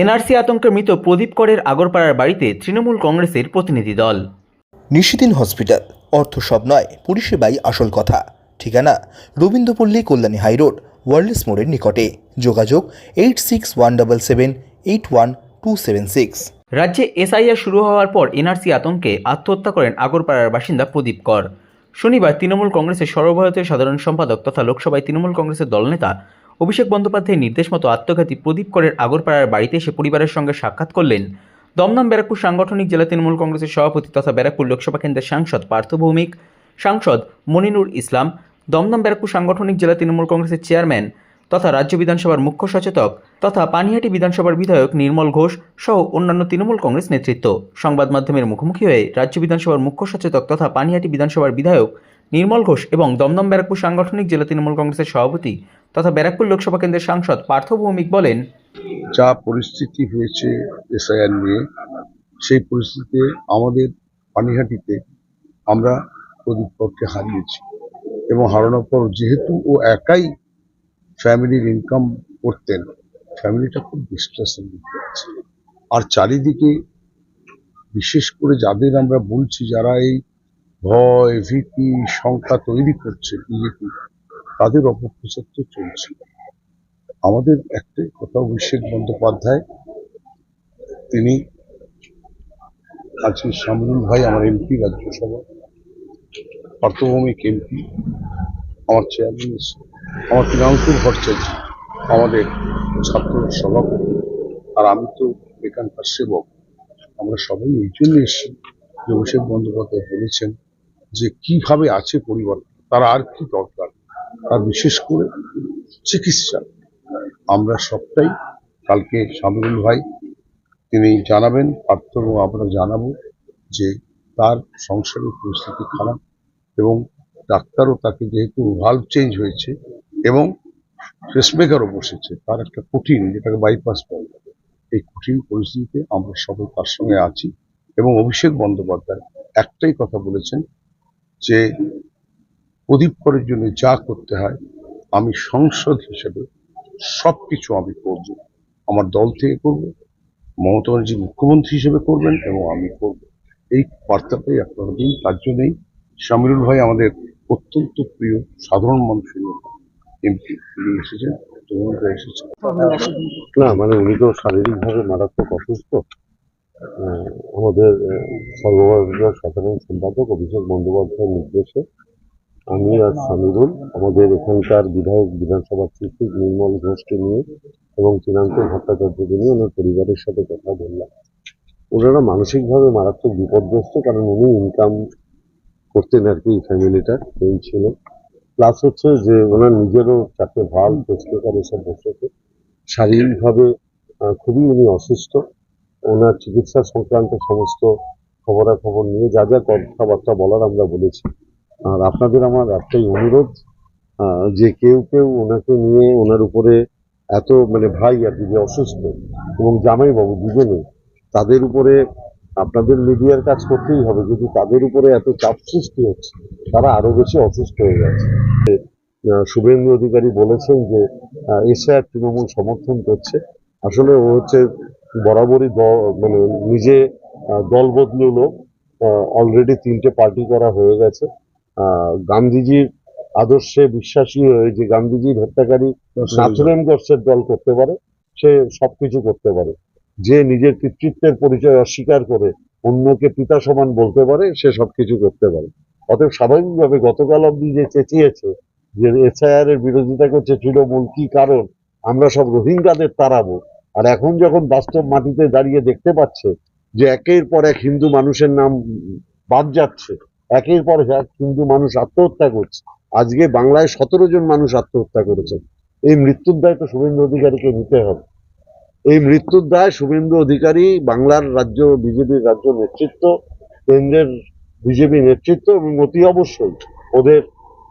NRC আতঙ্কে মৃত প্রদীপ করের আগরপাড়ার বাড়িতে তৃণমূল কংগ্রেসের প্রতিনিধি দল। নিশিদিন হসপিটাল অর্থ সব নয় পরিষেবাই আসল কথা। ঠিকানা রবীন্দ্রপল্লী কল্যাণী হাইরোড ওয়ার্ল্ডস মোড়ের নিকটে। যোগাযোগ eight six one double seven eight one two seven six. রাজ্যে এসআইআর শুরু হওয়ার পর এনআরসি আতঙ্কে আত্মহত্যা করেন আগরপাড়ার বাসিন্দা প্রদীপ কর। শনিবার তৃণমূল কংগ্রেসের সর্বভারতীয় সাধারণ সম্পাদক তথা লোকসভায় তৃণমূল কংগ্রেসের দলনেতা অভিষেক বন্দ্যোপাধ্যায়ের নির্দেশ মতো আত্মঘাতী প্রদীপ করের আগরপাড়ার বাড়িতে এসে পরিবারের সঙ্গে সাক্ষাৎ করলেন। দমদম ব্যারাকপুর সাংগঠনিক জেলা তৃণমূল কংগ্রেসের সভাপতি তথা ব্যারাকপুর লোকসভা কেন্দ্রের সাংসদ পার্থ ভৌমিক, সাংসদ মনিনুর ইসলাম, দমদম ব্যারাকপুর সাংগঠনিক জেলা তৃণমূল কংগ্রেসের চেয়ারম্যান তথা রাজ্য বিধানসভার মুখ্য সচেতক তথা পানিহাটি বিধানসভার বিধায়ক নির্মল ঘোষ সহ অন্যান্য তৃণমূল কংগ্রেস নেতৃত্ব। সংবাদ মাধ্যমের মুখোমুখি হয়ে রাজ্য বিধানসভার মুখ্য সচেতক তথা পানিহাটি বিধানসভার বিধায়ক নির্মল ঘোষ এবং দমদম ব্যারাকপুর সাংগঠনিক জেলা তৃণমূল কংগ্রেসের সভাপতি তথা ব্যারাকপুর লোকসভা কেন্দ্রের সাংসদ পার্থ ভৌমিক বলেন, যা পরিস্থিতি হয়েছে এসআইআর নিয়ে, সেই পরিস্থিতিতে আমাদের পানিহাটিতে আমরা প্রদীপ করকে হারিয়েছি এবং হারানোর পর যেহেতু ও একাই ফ্যামিলির ইনকাম করতেন, ফ্যামিলিটা খুব ডিস্ট্রেসের মধ্যে আছে আর চারিদিকে বিশেষ করে যাদের আমরা বলছি, যারা এই ভয়, ভীতি, শঙ্কা তৈরি করছে বিজেপি। তাদের অপপ্রচার তো চলছে। আমাদের একটাই কথা, অভিষেক বন্দ্যোপাধ্যায়, তিনি আজকে শামরুল ভাই আমার এমপি রাজ্যসভা পার্থভৌমিক এমপি, আমার চেয়ারম্যান আমার তৃণাঙ্কুর ভট্টাচার্য, আমাদের ছাত্র সভাপতি, আর আমি তো এখানকার সেবক। আমরা সবাই এই জন্য এসেছি যে অভিষেক বন্দ্যোপাধ্যায় বলেছেন যে কীভাবে আছে পরিবার তার আর কি দরকার? আর বিশেষ করে চিকিৎসা। আমরা সবটাই কালকে শামিরুল ভাই, তিনি জানাবেন পার্থ আমরা জানাব যে তার সংসারের পরিস্থিতি খারাপ এবং ডাক্তারও তাকে যেহেতু ভাল্ব চেঞ্জ হয়েছে এবং পেসমেকারও বসেছে, তার একটা কঠিন, যেটাকে বাইপাস বলে, এই কঠিন পরিস্থিতিতে আমরা সবাই তার সঙ্গে আছি এবং অভিষেক বন্দ্যোপাধ্যায় একটাই কথা বলেছেন যে প্রদীপ করার জন্য যা করতে হয়, আমি সংসদ হিসেবে সবকিছু আমি করব। আমার দল থেকে করব, মমতা ব্যানার্জি মুখ্যমন্ত্রী হিসেবে করবেন এবং আমি করব। এই বার্তাটাই আপনারা দিন, তার জন্যই শামিরুল ভাই আমাদের অত্যন্ত প্রিয় সাধারণ মানুষের এমপি এসেছেন তরুণরা এসেছেন। না মানে উনি তো শারীরিকভাবে মারাত্মক অসুস্থ। আমাদের সর্বভারতীয় সাধারণ সম্পাদক অভিষেক বন্দ্যোপাধ্যায়ের নির্দেশে আমি আর সামিরুল আমাদের এখানকার বিধায়ক, বিধানসভার চিফিক নির্মল ঘোষকে নিয়ে এবং তৃণাঙ্ক ভট্টাচার্যকে নিয়ে ওনার পরিবারের সাথে কথা বললাম। ওনারা মানসিকভাবে মারাত্মক বিপর্যস্ত, কারণ উনি ইনকাম করতেন আর কি ফ্যামিলিটার এই ছিল। প্লাস হচ্ছে যে ওনার নিজেরও চারটে ভালো পেসমেকার এসব বসেছে। শারীরিকভাবে খুবই উনি অসুস্থ। ওনার চিকিৎসা সংক্রান্ত সমস্ত খবরাখবর নিয়ে যা যা কথাবার্তা বলার আমরা বলেছি। আর আপনাদের আমার একটাই অনুরোধ যে কেউ কেউ ওনাকে নিয়ে ওনার উপরে এত মানে ভাই আর দিদি অসুস্থ এবং জামাইবাবু দুজনে, তাদের উপরে আপনাদের মিডিয়ার কাজ করতেই হবে। যদি তাদের উপরে এত চাপ সৃষ্টি হচ্ছে, তারা আরও বেশি অসুস্থ হয়ে যাচ্ছে। শুভেন্দু অধিকারী বলেছেন যে এসআর তৃণমূল সমর্থন করছে। আসলে ও হচ্ছে বরাবরই মানে নিজে দল বদলুলো অলরেডি তিনটে পার্টি করা হয়ে গেছে। আহ, গান্ধীজির আদর্শে বিশ্বাসী হয়ে যে গান্ধীজির হত্যাকারী নাথুরাম গোডসের দল করতে পারে সে সবকিছু করতে পারে। যে নিজের পিতৃত্বের পরিচয় অস্বীকার করে অন্যকে পিতা সমান বলতে পারে সে সবকিছু করতে পারে। অতএব স্বাভাবিকভাবে গতকাল অব্দি যে চেঁচিয়েছে যে এসআইআর এর বিরোধিতা করছে তৃণমূল কি কারণ? আমরা সব রোহিঙ্গাদের তাড়াবো। আর এখন যখন বাস্তব মাটিতে দাঁড়িয়ে দেখতে পাচ্ছে যে একের পর এক হিন্দু মানুষের নাম বাদ যাচ্ছে, একের পর এক হিন্দু মানুষ আত্মহত্যা করছে, আজকে বাংলায় সতেরো জন মানুষ আত্মহত্যা করেছে এই মৃত্যুর দায় তো শুভেন্দু অধিকারীকে নিতে হবে। এই মৃত্যুর দায় শুভেন্দু অধিকারী বাংলার রাজ্য, বিজেপির রাজ্য নেতৃত্ব, কেন্দ্রের বিজেপি নেতৃত্ব এবং অতি অবশ্যই ওদের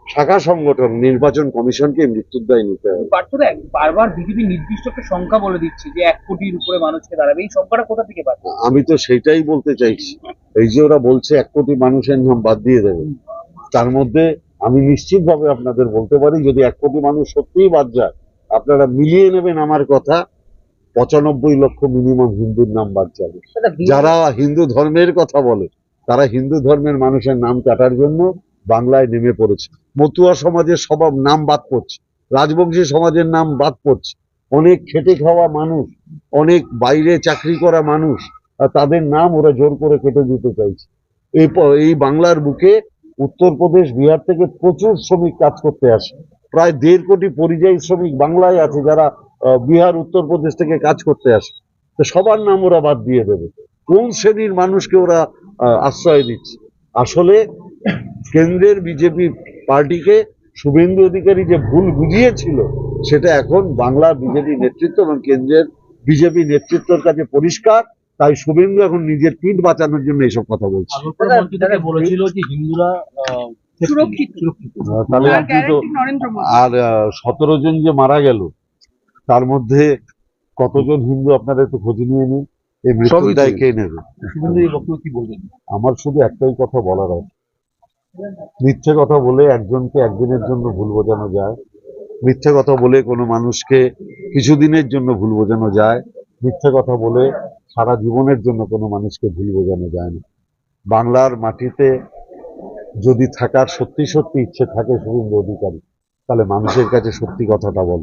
শাখা সংগঠন নির্বাচন কমিশনকে মৃত্যুর দায় নিতে হবে। পার্থরা বারবার বিজেপি নির্দিষ্ট একটা সংখ্যা বলে দিচ্ছে যে এক কোটির উপরে মানুষকে দাঁড়াবে। এই সংখ্যাটা কোথা থেকে পাচ্ছে? আমি তো সেটাই বলতে চাইছি। এই যে ওরা বলছে এক কোটি মানুষের নাম বাদ দিয়ে দেবে। তার মধ্যে আমি নিশ্চিতভাবে আপনাদের বলতে পারি যদি এক কোটি মানুষ সত্যিই বাদ যায় আপনারা মিলিয়ে নেবেন আমার কথা পঁচানব্বই লক্ষ মিনিমাম হিন্দুর নাম বাদ যাবে। যারা হিন্দু ধর্মের কথা বলে তারা হিন্দু ধর্মের মানুষের নাম কাটার জন্য বাংলায় নেমে পড়েছে। মতুয়া সমাজের সব নাম বাদ পড়ছে। রাজবংশী সমাজের নাম বাদ পড়ছে। অনেক খেটে খাওয়া মানুষ, অনেক বাইরে চাকরি করা মানুষ তাদের নাম ওরা জোর করে কেটে দিতে চাইছে। এই এই বাংলার বুকে উত্তরপ্রদেশ, বিহার থেকে প্রচুর শ্রমিক কাজ করতে আসে। প্রায় দেড় কোটি পরিযায়ী শ্রমিক বাংলায় আছে যারা বিহার, উত্তরপ্রদেশ থেকে কাজ করতে আসে। তো সবার নাম ওরা বাদ দিয়ে দেবে। কোন শ্রেণির মানুষকে ওরা আশ্রয় দিচ্ছে? আসলে কেন্দ্রের বিজেপি পার্টিকে শুভেন্দু অধিকারী যে ভুল বুঝিয়েছিল সেটা এখন বাংলা বিজেপি নেতৃত্ব এবং কেন্দ্রের বিজেপি নেতৃত্বের কাছে পরিষ্কার। তাই শুভেন্দু এখন নিজের পিঠ বাঁচানোর জন্য এইসব কথা বলছে। তাহলে আপনি তো মোদী। আর সতেরো জন যে মারা গেল তার মধ্যে কতজন হিন্দু আপনারা একটু খোঁজ নিয়ে নিন। এই মৃত্যুর দায় কে নেবে? শুভেন্দু এই বক্তব্য কি বলবেন? আমার শুধু একটাই কথা বলার আছে। মিথ্যে কথা বলে একজনকে একদিনের জন্য ভুল বোঝানো যায়। মিথ্যে কথা বলে কোনো মানুষকে কিছুদিনের জন্য ভুল বোঝানো যায়। মিথ্যে কথা বলে সারা জীবনের জন্য কোনো মানুষকে ভুল বোঝানো যায় না। বাংলার মাটিতে যদি থাকার সত্যি সত্যি ইচ্ছে থাকে শুভেন্দু অধিকারী, তাহলে মানুষের কাছে সত্যি কথাটা বল।